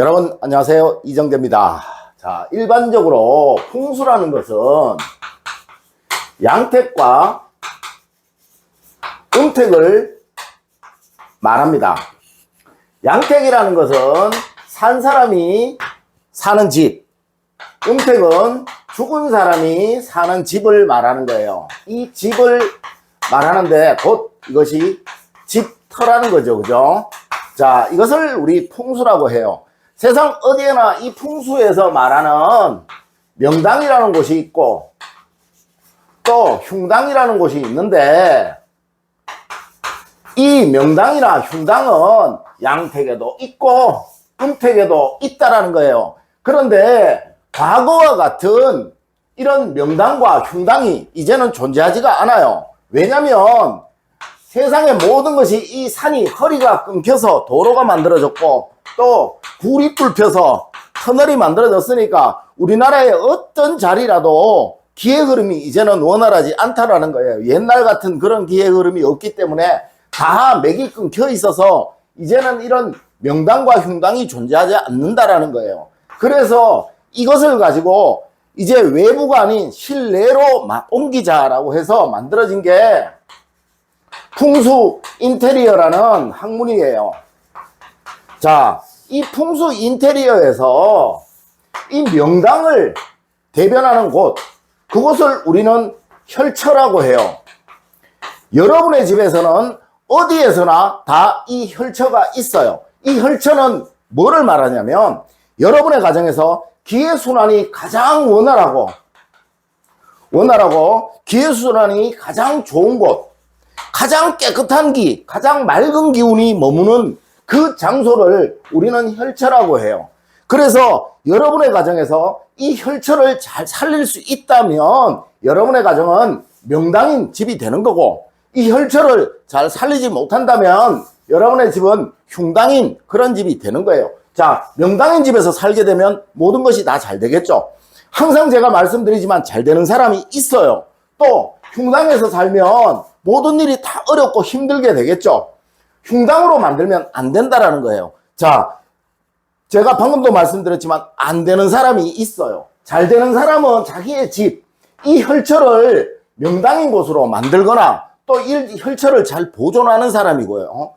여러분 안녕하세요. 이정대입니다. 자 일반적으로 풍수라는 것은 양택과 음택을 말합니다. 양택이라는 것은 산 사람이 사는 집 음택은 죽은 사람이 사는 집을 말하는 거예요. 이 집을 말하는데 곧 이것이 집터라는 거죠. 그죠? 자 이것을 우리 풍수라고 해요 세상 어디에나 이 풍수에서 말하는 명당이라는 곳이 있고 또 흉당이라는 곳이 있는데 이 명당이나 흉당은 양택에도 있고 음택에도 있다라는 거예요. 그런데 과거와 같은 이런 명당과 흉당이 이제는 존재하지가 않아요. 왜냐면 세상의 모든 것이 이 산이 허리가 끊겨서 도로가 만들어졌고 또 굴이 뚫혀서 터널이 만들어졌으니까 우리나라의 어떤 자리라도 기의 흐름이 이제는 원활하지 않다라는 거예요. 옛날 같은 그런 기의 흐름이 없기 때문에 다 맥이 끊겨 있어서 이제는 이런 명당과 흉당이 존재하지 않는다라는 거예요. 그래서 이것을 가지고 이제 외부가 아닌 실내로 마- 옮기자라고 해서 만들어진 게 풍수 인테리어라는 학문이에요. 자, 이 풍수 인테리어에서 이 명당을 대변하는 곳, 그곳을 우리는 혈처라고 해요. 여러분의 집에서는 어디에서나 다 이 혈처가 있어요. 이 혈처는 뭐를 말하냐면 여러분의 가정에서 기회순환이 가장 원활하고 원활하고 기회순환이 가장 좋은 곳, 가장 깨끗한 기, 가장 맑은 기운이 머무는 그 장소를 우리는 혈처라고 해요. 그래서 여러분의 가정에서 이 혈처를 잘 살릴 수 있다면 여러분의 가정은 명당인 집이 되는 거고 이 혈처를 잘 살리지 못한다면 여러분의 집은 흉당인 그런 집이 되는 거예요. 자, 명당인 집에서 살게 되면 모든 것이 다 잘 되겠죠. 항상 제가 말씀드리지만 잘 되는 사람이 있어요. 또 흉당에서 살면 모든 일이 다 어렵고 힘들게 되겠죠. 흉당으로 만들면 안 된다라는 거예요. 자, 제가 방금도 말씀드렸지만 안 되는 사람이 있어요. 잘 되는 사람은 자기의 집, 이 혈처를 명당인 곳으로 만들거나 또 이 혈처를 잘 보존하는 사람이고요. 어?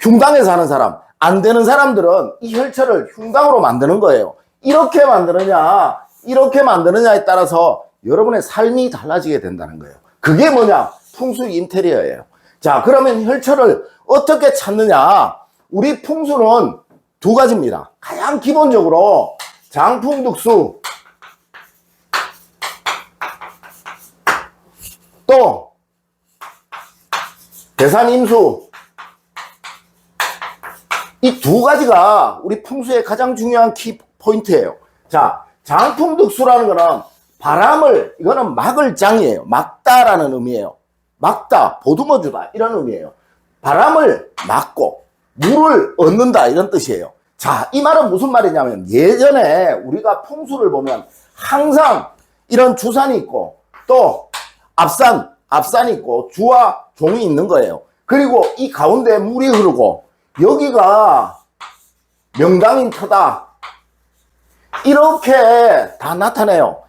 흉당에 사는 사람, 안 되는 사람들은 이 혈처를 흉당으로 만드는 거예요. 이렇게 만드느냐, 이렇게 만드느냐에 따라서 여러분의 삶이 달라지게 된다는 거예요. 그게 뭐냐? 풍수 인테리어예요. 자, 그러면 혈처를 어떻게 찾느냐? 우리 풍수는 두 가지입니다. 가장 기본적으로 장풍득수, 또 대산임수, 이 두 가지가 우리 풍수의 가장 중요한 키 포인트예요. 자, 장풍득수라는 거는 바람을 이거는 막을 장이에요. 막다라는 의미예요. 막다, 보듬어 주다 이런 의미예요. 바람을 막고 물을 얻는다 이런 뜻이에요. 자, 이 말은 무슨 말이냐면 예전에 우리가 풍수를 보면 항상 이런 주산이 있고 또 앞산, 앞산이 있고 주와 종이 있는 거예요. 그리고 이 가운데 물이 흐르고 여기가 명당인 터다. 이렇게 다 나타내요.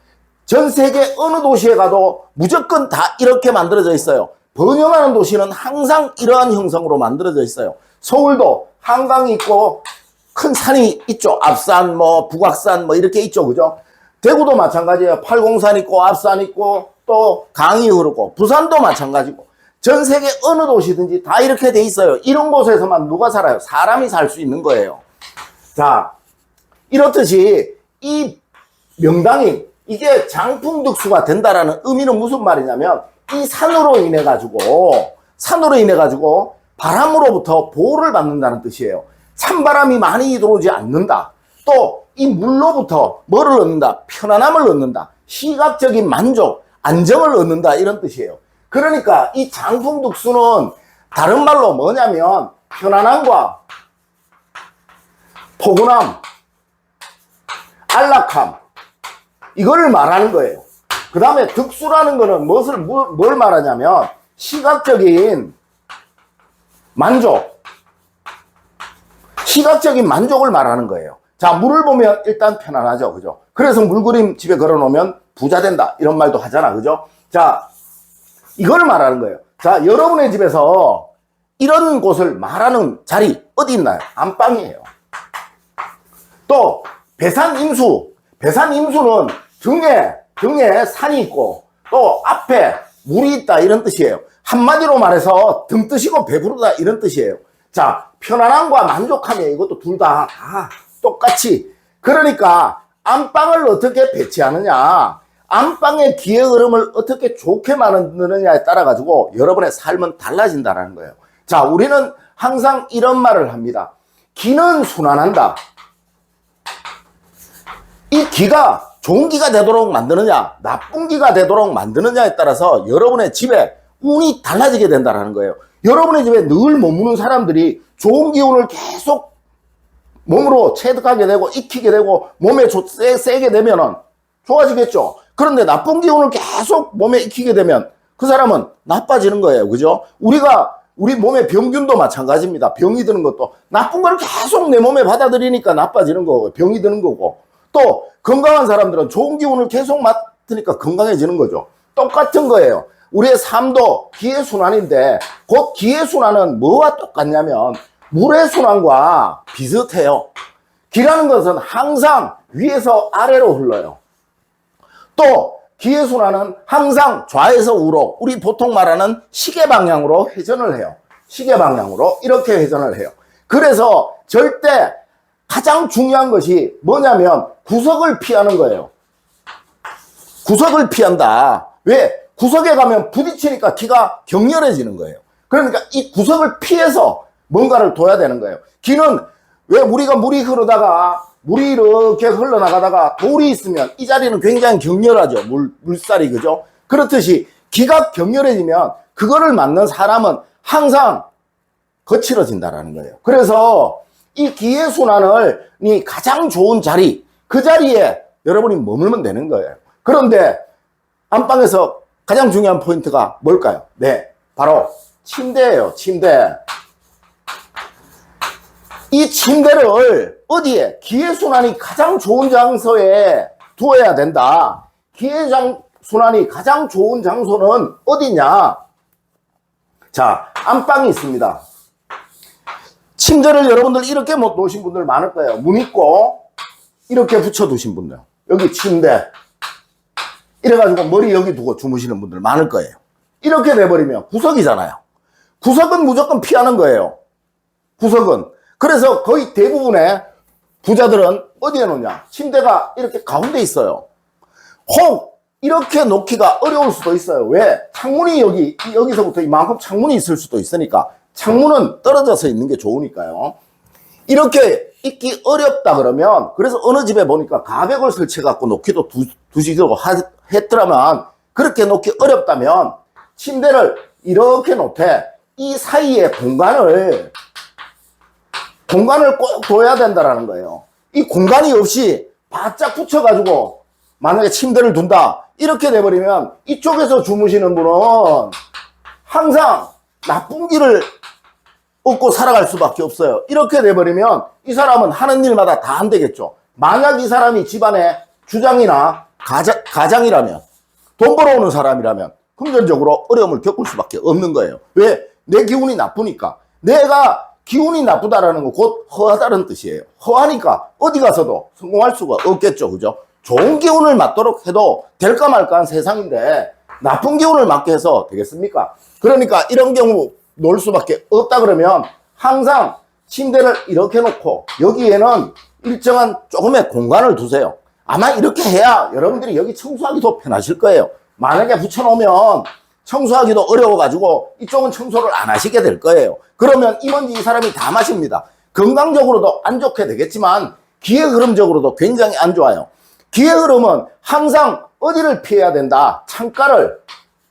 전 세계 어느 도시에 가도 무조건 다 이렇게 만들어져 있어요. 번영하는 도시는 항상 이러한 형성으로 만들어져 있어요. 서울도 한강이 있고 큰 산이 있죠. 앞산, 뭐 북악산 뭐 이렇게 있죠. 그죠? 대구도 마찬가지예요. 팔공산 있고 앞산 있고 또 강이 흐르고 부산도 마찬가지고 전 세계 어느 도시든지 다 이렇게 돼 있어요. 이런 곳에서만 누가 살아요? 사람이 살 수 있는 거예요. 자, 이렇듯이 이 명당이 이게 장풍득수가 된다라는 의미는 무슨 말이냐면 이 산으로 인해 가지고 산으로 인해 가지고 바람으로부터 보호를 받는다는 뜻이에요. 찬바람이 많이 들어오지 않는다. 또 이 물로부터 뭐를 얻는다? 편안함을 얻는다. 시각적인 만족, 안정을 얻는다. 이런 뜻이에요. 그러니까 이 장풍득수는 다른 말로 뭐냐면 편안함과 포근함, 안락함 이거를 말하는 거예요. 그 다음에 득수라는 거는 무엇을 뭘, 뭘 말하냐면 시각적인 만족, 시각적인 만족을 말하는 거예요. 자, 물을 보면 일단 편안하죠. 그죠? 그래서 물그림 집에 걸어 놓으면 부자 된다. 이런 말도 하잖아. 그죠? 자, 이걸 말하는 거예요. 자, 여러분의 집에서 이런 곳을 말하는 자리 어디 있나요? 안방이에요. 또 배산 임수, 배산 임수는 등에 등에 산이 있고 또 앞에 물이 있다 이런 뜻이에요. 한마디로 말해서 등 뜨시고 배부르다 이런 뜻이에요. 자, 편안함과 만족함이 이것도 둘다 아, 똑같이. 그러니까 안방을 어떻게 배치하느냐, 안방의 기의 흐름을 어떻게 좋게 만드느냐에 따라 가지고 여러분의 삶은 달라진다라는 거예요. 자, 우리는 항상 이런 말을 합니다. 기는 순환한다. 이 기가 좋은 기가 되도록 만드느냐, 나쁜 기가 되도록 만드느냐에 따라서 여러분의 집에 운이 달라지게 된다는 거예요. 여러분의 집에 늘 머무는 사람들이 좋은 기운을 계속 몸으로 체득하게 되고 익히게 되고 몸에 조- 세, 세게 되면은 좋아지겠죠. 그런데 나쁜 기운을 계속 몸에 익히게 되면 그 사람은 나빠지는 거예요. 그죠? 우리가 우리 몸의 병균도 마찬가지입니다. 병이 드는 것도 나쁜 걸 계속 내 몸에 받아들이니까 나빠지는 거고 병이 드는 거고 또 건강한 사람들은 좋은 기운을 계속 맡으니까 건강해지는 거죠. 똑같은 거예요. 우리의 삶도 기의 순환인데 곧 기의 순환은 뭐와 똑같냐면 물의 순환과 비슷해요. 기라는 것은 항상 위에서 아래로 흘러요. 또 기의 순환은 항상 좌에서 우로 우리 보통 말하는 시계 방향으로 회전을 해요. 시계 방향으로 이렇게 회전을 해요. 그래서 절대 가장 중요한 것이 뭐냐면 구석을 피하는 거예요. 구석을 피한다. 왜? 구석에 가면 부딪히니까 기가 격렬해지는 거예요. 그러니까 이 구석을 피해서 뭔가를 둬야 되는 거예요. 기는 왜 우리가 물이 흐르다가 물이 이렇게 흘러나가다가 돌이 있으면 이 자리는 굉장히 격렬하죠. 물, 물살이 그죠? 그렇듯이 기가 격렬해지면 그거를 맞는 사람은 항상 거칠어진다라는 거예요. 그래서 이 기의 순환을 이 가장 좋은 자리, 그 자리에 여러분이 머물면 되는 거예요. 그런데 안방에서 가장 중요한 포인트가 뭘까요? 네, 바로 침대예요. 침대. 이 침대를 어디에 기의 순환이 가장 좋은 장소에 두어야 된다. 기의 장 순환이 가장 좋은 장소는 어디냐? 자, 안방이 있습니다. 침대를 여러분들 이렇게 못 놓으신 분들 많을 거예요. 문 있고 이렇게 붙여 두신 분들. 여기 침대. 이래가지고 머리 여기 두고 주무시는 분들 많을 거예요. 이렇게 돼버리면 구석이잖아요. 구석은 무조건 피하는 거예요. 구석은. 그래서 거의 대부분의 부자들은 어디에 놓냐? 침대가 이렇게 가운데 있어요. 혹 이렇게 놓기가 어려울 수도 있어요. 왜? 창문이 여기, 여기서부터 이만큼 창문이 있을 수도 있으니까 창문은 떨어져서 있는 게 좋으니까요. 이렇게 있기 어렵다 그러면 그래서 어느 집에 보니까 가벽을 설치해 갖고 놓기도 두, 두시고 하- 했더라면 그렇게 놓기 어렵다면 침대를 이렇게 놓되 이 사이에 공간을 공간을 꼭 둬야 된다라는 거예요. 이 공간이 없이 바짝 붙여가지고 만약에 침대를 둔다 이렇게 돼버리면 이쪽에서 주무시는 분은 항상 나쁜 길을 얻고 살아갈 수밖에 없어요. 이렇게 돼버리면 이 사람은 하는 일마다 다 안 되겠죠. 만약 이 사람이 집안의 주장이나 가장, 가장이라면 돈 벌어오는 사람이라면 금전적으로 어려움을 겪을 수밖에 없는 거예요. 왜? 내 기운이 나쁘니까. 내가 기운이 나쁘다라는 건곧 허하다는 뜻이에요. 허하니까 어디 가서도 성공할 수가 없겠죠. 그죠? 좋은 기운을 맞도록 해도 될까 말까 한 세상인데 나쁜 기운을 맞게 해서 되겠습니까? 그러니까 이런 경우 놓을 수밖에 없다 그러면 항상 침대를 이렇게 놓고 여기에는 일정한 조금의 공간을 두세요. 아마 이렇게 해야 여러분들이 여기 청소하기도 편하실 거예요. 만약에 붙여놓으면 청소하기도 어려워가지고 이쪽은 청소를 안 하시게 될 거예요. 그러면 이 먼지 이 사람이 다 마십니다. 건강적으로도 안 좋게 되겠지만 기의 흐름적으로도 굉장히 안 좋아요. 기의 흐름은 항상 어디를 피해야 된다? 창가를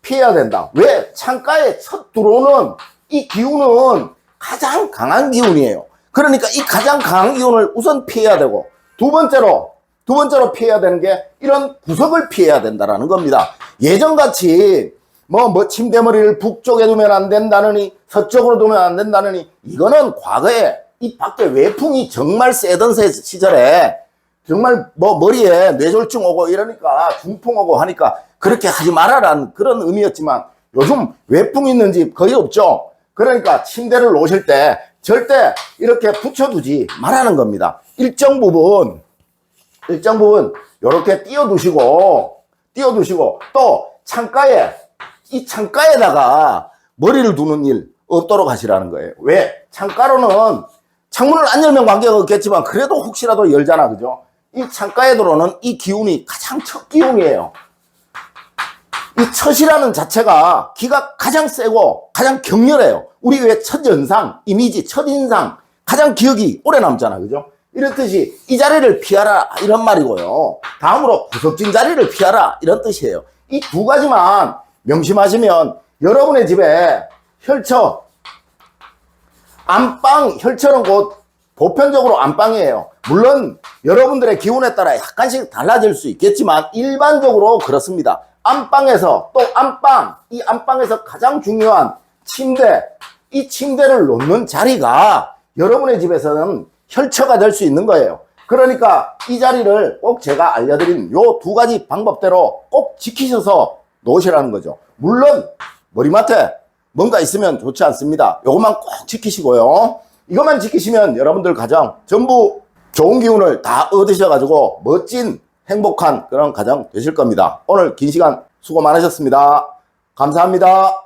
피해야 된다. 왜? 창가에 첫 들어오는 이 기운은 가장 강한 기운이에요. 그러니까 이 가장 강한 기운을 우선 피해야 되고 두 번째로 두 번째로 피해야 되는 게 이런 구석을 피해야 된다라는 겁니다. 예전같이 뭐, 뭐, 침대머리를 북쪽에 두면 안 된다느니, 서쪽으로 두면 안 된다느니, 이거는 과거에 이 밖에 외풍이 정말 세던 세- 시절에 정말 뭐 머리에 뇌졸중 오고 이러니까 중풍 오고 하니까 그렇게 하지 말아라는 그런 의미였지만 요즘 외풍 있는 집 거의 없죠. 그러니까 침대를 놓으실 때 절대 이렇게 붙여두지 말라는 겁니다. 일정 부분 일정 부분 이렇게 띄워두시고 띄워두시고 또 창가에 이 창가에다가 머리를 두는 일 없도록 하시라는 거예요. 왜? 창가로는 창문을 안 열면 관계가 없겠지만 그래도 혹시라도 열잖아, 그죠? 이 창가에 들어오는 이 기운이 가장 첫 기운이에요. 이 첫이라는 자체가 기가 가장 세고 가장 격렬해요. 우리 왜 첫 연상, 이미지, 첫 인상 가장 기억이 오래 남잖아, 그죠? 이렇듯이 이 자리를 피하라 이런 말이고요. 다음으로 구석진 자리를 피하라 이런 뜻이에요. 이 두 가지만 명심하시면 여러분의 집에 혈처, 안방, 혈처는 곧 보편적으로 안방이에요. 물론 여러분들의 기운에 따라 약간씩 달라질 수 있겠지만 일반적으로 그렇습니다. 안방에서 또 안방, 이 안방에서 가장 중요한 침대, 이 침대를 놓는 자리가 여러분의 집에서는 혈처가 될 수 있는 거예요. 그러니까 이 자리를 꼭 제가 알려드린 요 두 가지 방법대로 꼭 지키셔서 놓으시라는 거죠. 물론 머리맡에 뭔가 있으면 좋지 않습니다. 요것만 꼭 지키시고요. 이것만 지키시면 여러분들 가정 전부 좋은 기운을 다 얻으셔가지고 멋진 행복한 그런 가정 되실 겁니다. 오늘 긴 시간 수고 많으셨습니다. 감사합니다.